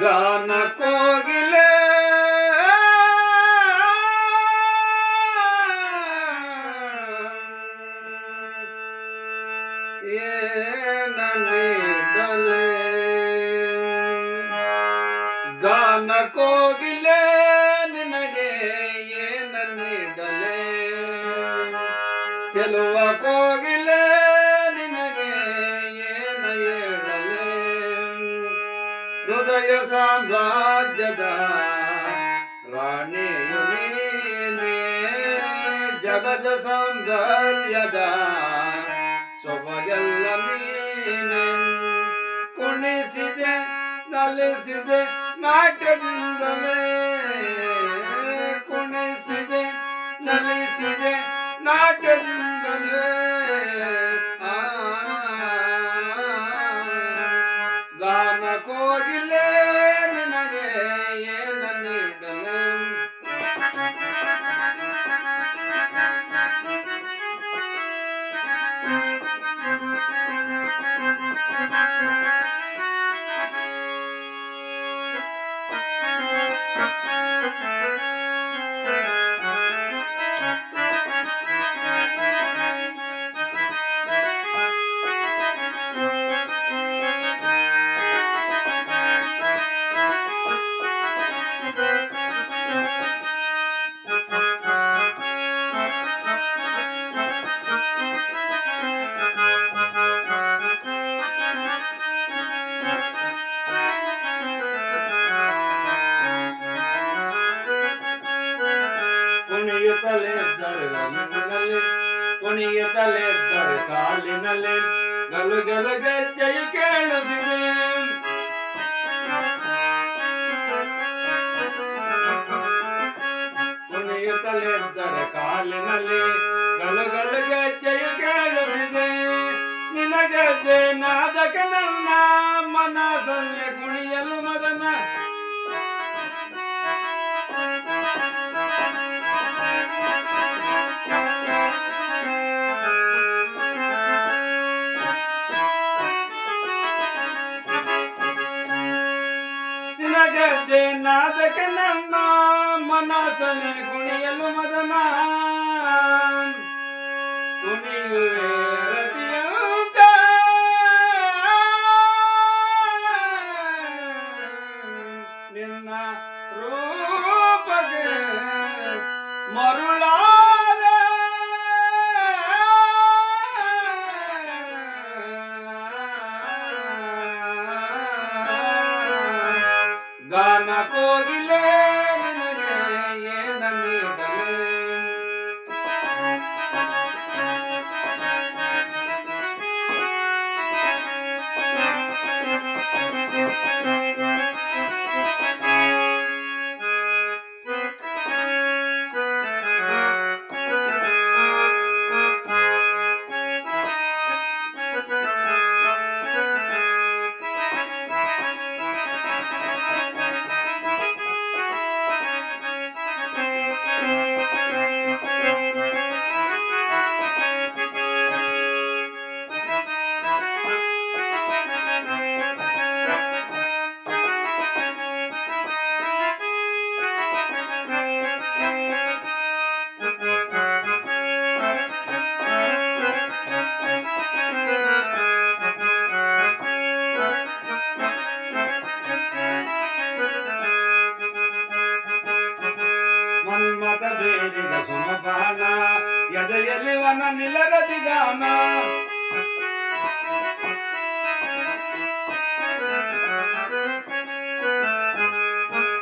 ಗಾನ ಕೋಗಿಲೆ ಏನನಿಡಲೆ ಗಾನ ಕೋಗಿಲೆ ನಿನಗೆ ಏನನಿಡಲೆ ಚೆಲುವ ಕೋಗಿಲೆ ಸಾಮ್ರಾಜ್ಯದ ರಾಣಿಯು ಜಗದ ಸೌಂದರ್ಯದ ಸೊಬಗೆಲ್ಲ ನೀನೆ ಕುಣಿಸಿದೆ ನಲಿಸಿದೆ ನಾಟ್ಯದಿಂದಲೇ ಕುಣಿಸಿದೆ ನಲಿಸಿದೆ ನಾಟ್ಯದಿಂದಲೇ ಕುಣಿಯುತ್ತಲಿದ್ದರೆ ಕಾಲಿನಲ್ಲಿ ಗಲು ಗಲು ಗೆಜ್ಜೆಯು ಕೇಳುತ್ತಿದೆ. ತಲೆ ಕಾಲಿನಲ್ಲಿ ಗಲು ಗಲು ಗೆಜ್ಜೆಯು ಕೇಳುತ್ತಿದೆ. ನಿನಗೆ ನಾದಕ ನನ್ನ ಮನಸ್ಸಲ್ಲಿ ಕುಣಿಯಲು ನಿನಗಜ್ಜೆ ನಾದಕ ನನ್ನ ಮನಸ್ಸಲ್ಲಿ ಕುಣಿಯಲು ಮದನ. ಕುಣಿಯುವೆ ರತಿಯಂತ ನಿನ್ನ ರೂಪಗೆ ಮರುಳಾದ ಗಾನ ಕೋಗಿಲೆ. ಎದೆಯಲ್ಲಿ ವನ ನಿಲರದಿ ಗಾನ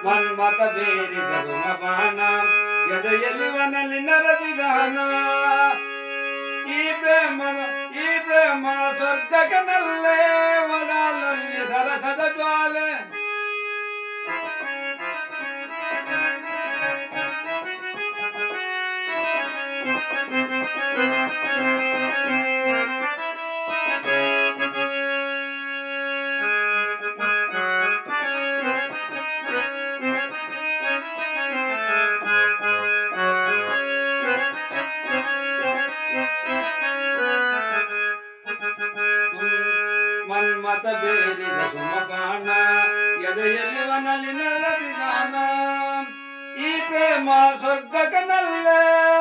ಮನ್ಮತ ಬೇರಿದ ಸುಮಪಾನ ಎದೆಯಲ್ಲಿ ವನ ನರದಿ ಗಾನ ಈ ಪ್ರೇಮ ಈ ಪ್ರೇಮ ಸ್ವರ್ಗಕನಲ್ಲೇ ಮನ್ಮತ ಬೇರಿದ ಸುಮಪಾನ ಎದೆಯಲ್ಲಿ ವನಲಿನ ರತಿಗಾನ ಈ ಪ್ರೇಮ ಸ್ವರ್ಗಕನಲ್ಲೇ ವನಲಲ್ಲಿ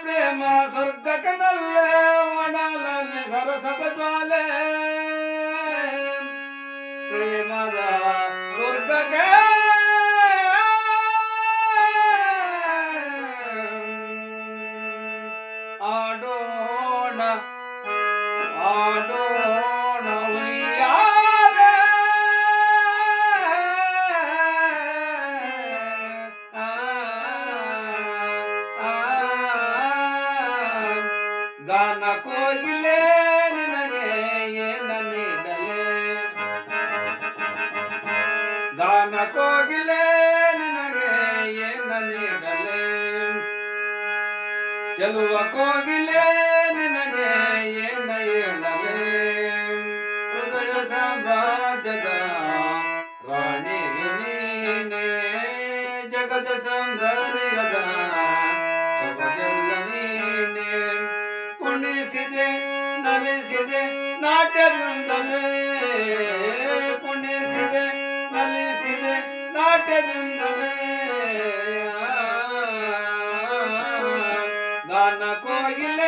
ಈ ಪ್ರೇಮ ಗಾನ ಕೋಗಿಲೆ ನಿನಗೆ ಏನ ನೀಡಲೆ? ಚೆಲುವ ಕೋಗಿಲೆ ನಿನಗೆ ಏನ ಹೇಳಲೆ? ಹೃದಯ ಸಾಮ್ರಾಜ್ಯದ ರಾಣಿ ನೀನೆ ಜಗದ ಸೌಂದರ್ಯದ ಜಗದೆಲ್ಲ ನೀನೆ. ಕುಣಿಸಿದೆ ನಲಿಸಿದೆ, ನಾಟ್ಯದಿಂದಲೇ ನಲಿಸಿದೆ ನಾಟ್ಯದಿಂದಲೇ ಗಾನ ಕೋಗಿಲೆ